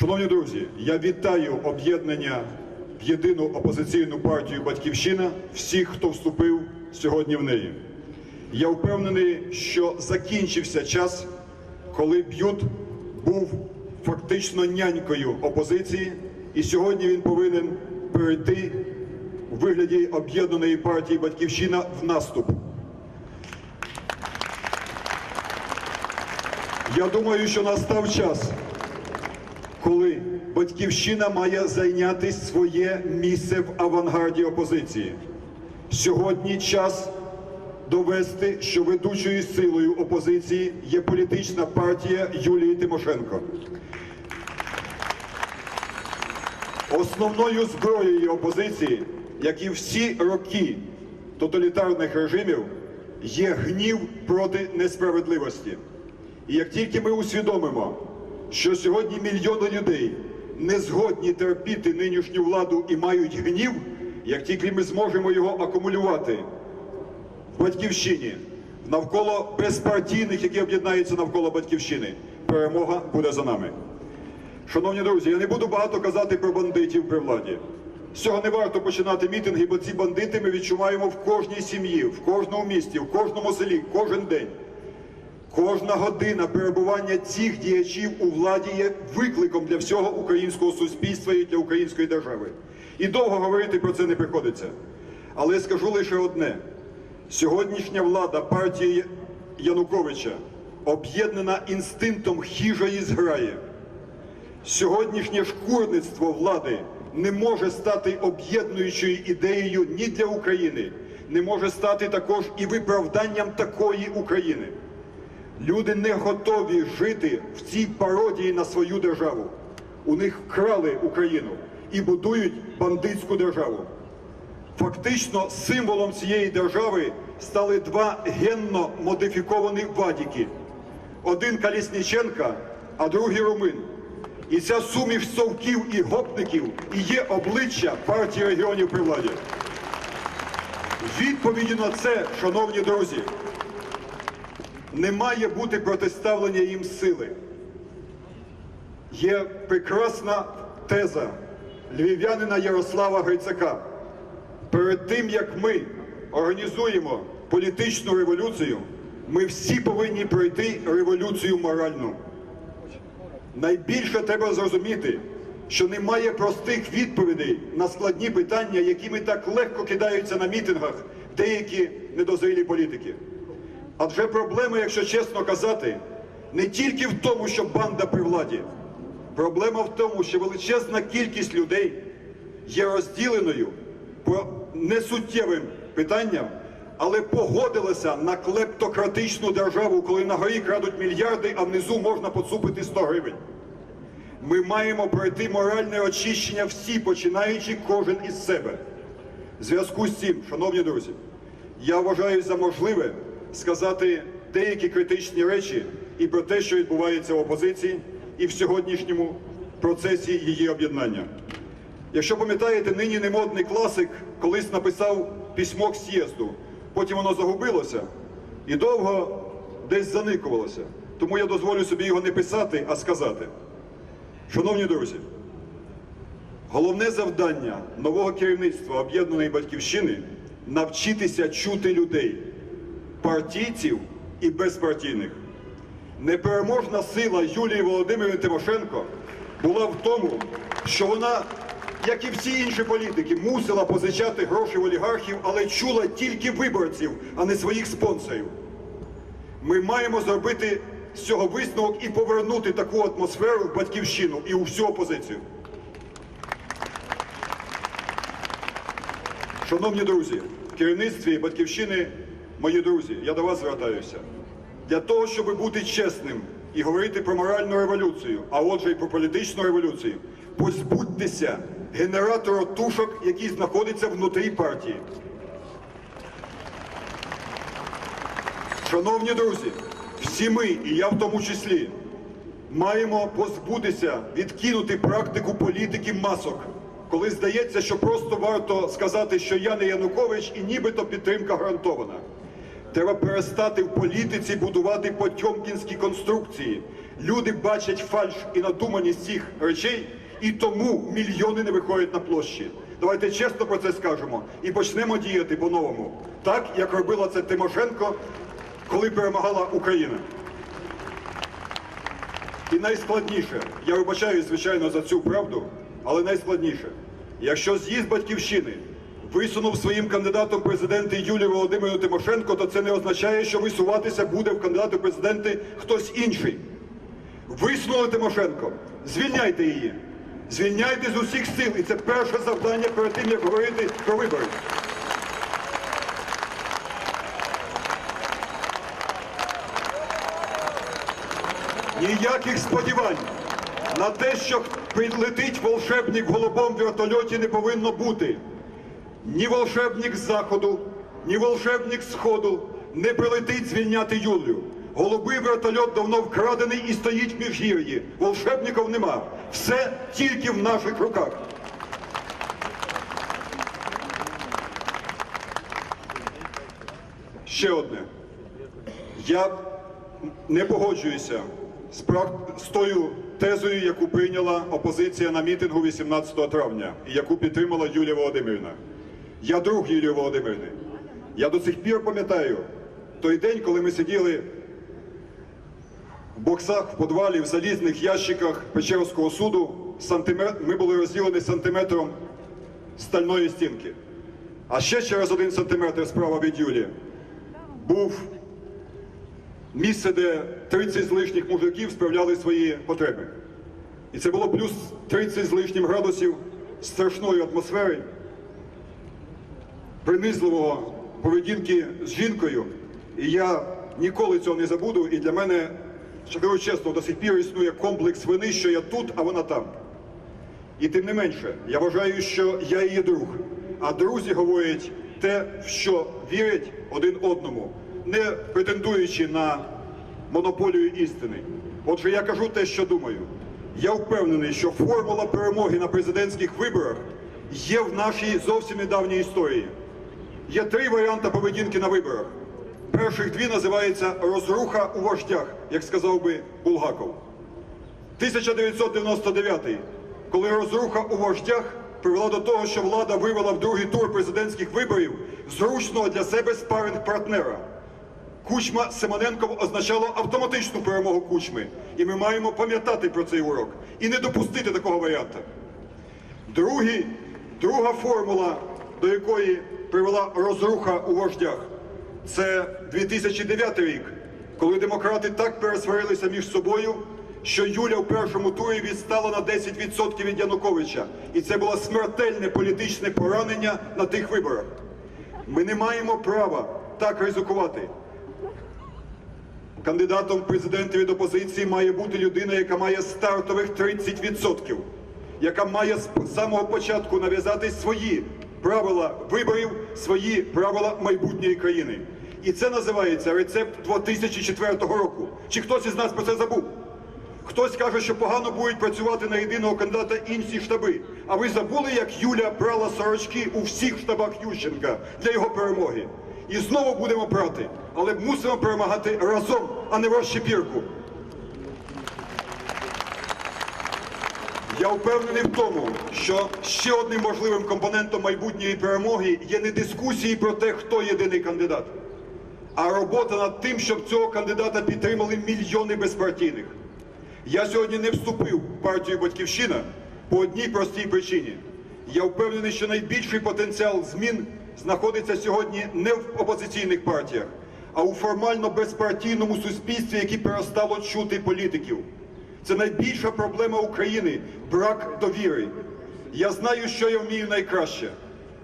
Шановні друзі, я вітаю об'єднання в єдину опозиційну партію Батьківщина всіх, хто вступив сьогодні в неї. Я впевнений, що закінчився час, коли Б'ют був фактично нянькою опозиції, і сьогодні він повинен перейти у вигляді об'єднаної партії Батьківщина в наступ. Я думаю, що настав час, коли батьківщина має зайняти своє місце в авангарді опозиції. Сьогодні час довести, що ведучою силою опозиції є політична партія Юлії Тимошенко. Основною зброєю опозиції, як і всі роки тоталітарних режимів, є гнів проти несправедливості. І як тільки ми усвідомимо, що сьогодні мільйони людей не згодні терпіти нинішню владу і мають гнів, як тільки ми зможемо його акумулювати в батьківщині навколо безпартійних, які об'єднаються навколо батьківщини, перемога буде за нами. Шановні друзі, я не буду багато казати про бандитів при владі. З цього не варто починати мітинги, бо ці бандити ми відчуваємо в кожній сім'ї, в кожному місті, в кожному селі, кожен день. Кожна година перебування цих діячів у владі є викликом для всього українського суспільства і для української держави. І довго говорити про це не приходиться. Але скажу лише одне: сьогоднішня влада партії Януковича об'єднана інстинктом хижої зграї. Сьогоднішнє шкурництво влади не може стати об'єднуючою ідеєю ні для України, не може стати також і виправданням такої України. Люди не готові жити в цій пародії на свою державу. У них вкрали Україну і будують бандитську державу. Фактично, символом цієї держави стали два генно модифіковані вадіки: один Калісніченка, а другий Румин. І ця суміш совків і гопників і є обличчя партії регіонів при владі. Відповіді на це, шановні друзі, не має бути протиставлення їм сили. Є прекрасна теза львів'янина Ярослава Грицака. Перед тим, як ми організуємо політичну революцію, ми всі повинні пройти революцію моральну. Найбільше треба зрозуміти, що немає простих відповідей на складні питання, якими так легко кидаються на мітингах деякі недозрілі політики. Адже проблема, якщо чесно казати, не тільки в тому, що банда при владі. Проблема в тому, що величезна кількість людей є розділеною по несуттєвим питанням, але погодилася на клептократичну державу, коли на горі крадуть мільярди, а внизу можна поцупити 100 гривень. Ми маємо пройти моральне очищення всі, починаючи кожен із себе. В зв'язку з цим, шановні друзі, я вважаю за можливе сказати деякі критичні речі і про те, що відбувається в опозиції, і в сьогоднішньому процесі її об'єднання. Якщо пам'ятаєте, нині немодний класик колись написав письмо к з'їзду, потім воно загубилося і довго десь заникувалося. Тому я дозволю собі його не писати, а сказати. Шановні друзі, головне завдання нового керівництва об'єднаної батьківщини навчитися чути людей, партійців і безпартійних. Непереможна сила Юлії Володимирівни Тимошенко була в тому, що вона, як і всі інші політики, мусила позичати гроші в олігархів, але чула тільки виборців, а не своїх спонсорів. Ми маємо зробити з цього висновок і повернути таку атмосферу в батьківщину і у всю опозицію. Шановні друзі, керівництві батьківщини, мої друзі, я до вас звертаюся. Для того, щоб бути чесним і говорити про моральну революцію, а отже, і про політичну революцію, позбудьтеся генератора тушок, який знаходиться внутрі партії. Шановні друзі, всі ми, і я в тому числі, маємо позбутися, відкинути практику політики масок, коли здається, що просто варто сказати, що я не Янукович і нібито підтримка гарантована. Треба перестати в політиці будувати потьомкінські конструкції, Люди бачать фальш і надуманість цих речей, і тому мільйони не виходять на площі. Давайте чесно про це скажемо і почнемо діяти по-новому, так як робила це Тимошенко, коли перемагала Україна. І найскладніше, я вибачаюсь, звичайно, за цю правду, але найскладніше, якщо з'їзд батьківщини висунув своїм кандидатом президенти Юлію Володимирівну Тимошенко, то це не означає, що висуватися буде в кандидати в президенти хтось інший. Висунули Тимошенко, звільняйте її. Звільняйте з усіх сил. І це перше завдання перед тим, як говорити про вибори. Ніяких сподівань на те, що прилетить волшебник в голубому вертольоті, не повинно бути. Ні волшебник з заходу, ні волшебник сходу не прилетить звільняти Юлію. Голубий вертольот давно вкрадений і стоїть в міжгір'ї. Волшебників нема. Все тільки в наших руках. Ще одне. Я не погоджуюся з, прак- з тою тезою, яку прийняла опозиція на мітингу 18 травня і яку підтримала Юлія Володимирівна. Я друг Юлії Володимирівни. Я до сих пір пам'ятаю той день, коли ми сиділи в боксах в подвалі, в залізних ящиках Печерського суду. Ми були розділені сантиметром стальної стінки. А ще через один сантиметр справа від Юлії був місце, де 30 з лишніх мужиків справляли свої потреби. І це було плюс 30 з лишнім градусів страшної атмосфери, принизливого поведінки з жінкою. І я ніколи цього не забуду. І для мене, що кажу чесно, до сих пір існує комплекс вини, що я тут, а вона там. І тим не менше, я вважаю, що я її друг. А друзі говорять те, в що вірять один одному, не претендуючи на монополію істини. Отже, я кажу те, що думаю. Я впевнений, що формула перемоги на президентських виборах є в нашій зовсім недавній історії. Є три варіанти поведінки на виборах. Перших дві називаються розруха у вождях, як сказав би Булгаков. 1999, коли розруха у вождях привела до того, що влада вивела в другий тур президентських виборів зручного для себе спаринг партнера. Кучма Симоненков означало автоматичну перемогу кучми. І ми маємо пам'ятати про цей урок і не допустити такого варіанта. Другий, друга формула, до якої привела розруха у вождях, це 2009 рік, коли демократи так пересварилися між собою, що Юля в першому турі відстала на 10% від Януковича. І це було смертельне політичне поранення на тих виборах. Ми не маємо права так ризикувати. Кандидатом в президенти від опозиції має бути людина, яка має стартових 30%, яка має з самого початку нав'язати свої правила виборів, свої правила майбутньої країни. І це називається рецепт 2004 року. Чи хтось із нас про це забув? Хтось каже, що погано будуть працювати на єдиного кандидата інші штаби. А ви забули, як Юля брала сорочки у всіх штабах Ющенка для його перемоги? І знову будемо брати, але мусимо перемагати разом, а не в розчепірку. Я впевнений в тому, що ще одним важливим компонентом майбутньої перемоги є не дискусії про те, хто єдиний кандидат, а робота над тим, щоб цього кандидата підтримали мільйони безпартійних. Я сьогодні не вступив в партію Батьківщина по одній простій причині. Я впевнений, що найбільший потенціал змін знаходиться сьогодні не в опозиційних партіях, а у формально безпартійному суспільстві, яке перестало чути політиків. Це найбільша проблема України брак довіри. Я знаю, що я вмію найкраще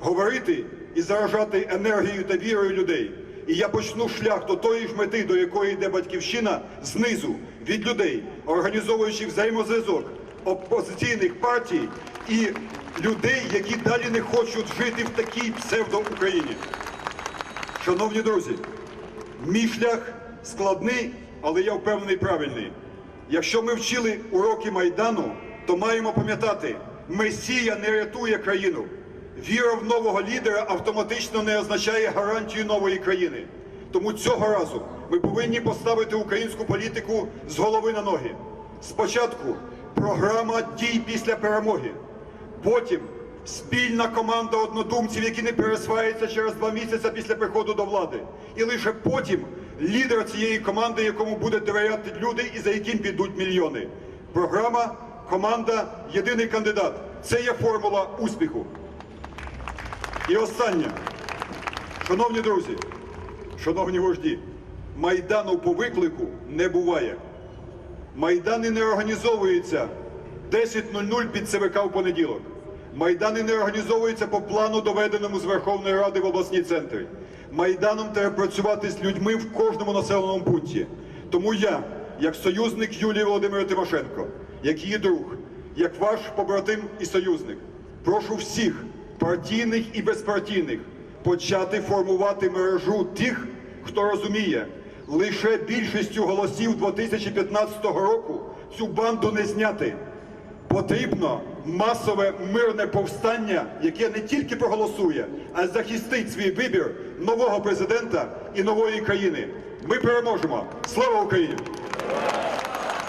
говорити і заражати енергією та вірою людей. І я почну шлях до тої ж мети, до якої йде батьківщина, знизу від людей, організовуючи взаємозв'язок опозиційних партій і людей, які далі не хочуть жити в такій псевдо-Україні. Шановні друзі, мій шлях складний, але я впевнений правильний. Якщо ми вчили уроки Майдану, то маємо пам'ятати, Месія не рятує країну. Віра в нового лідера автоматично не означає гарантію нової країни. Тому цього разу ми повинні поставити українську політику з голови на ноги. Спочатку програма дій після перемоги. Потім спільна команда однодумців, які не пересваються через два місяці після приходу до влади. І лише потім лідер цієї команди, якому буде довіряти люди і за яким підуть мільйони. Програма, команда, єдиний кандидат. Це є формула успіху. І останнє. Шановні друзі, шановні вожді, майдану по виклику не буває. Майдани не організовуються 10.00 під ЦВК в понеділок. Майдани не організовуються по плану, доведеному з Верховної Ради в обласні центри. Майданом треба працювати з людьми в кожному населеному пункті. Тому я, як союзник Юлії Володимирівни Тимошенко, як її друг, як ваш побратим і союзник, прошу всіх партійних і безпартійних почати формувати мережу тих, хто розуміє, лише більшістю голосів 2015 року цю банду не зняти. Потрібно масове мирне повстання, яке не тільки проголосує, а захистить свій вибір нового президента і нової країни. Ми переможемо! Слава Україні!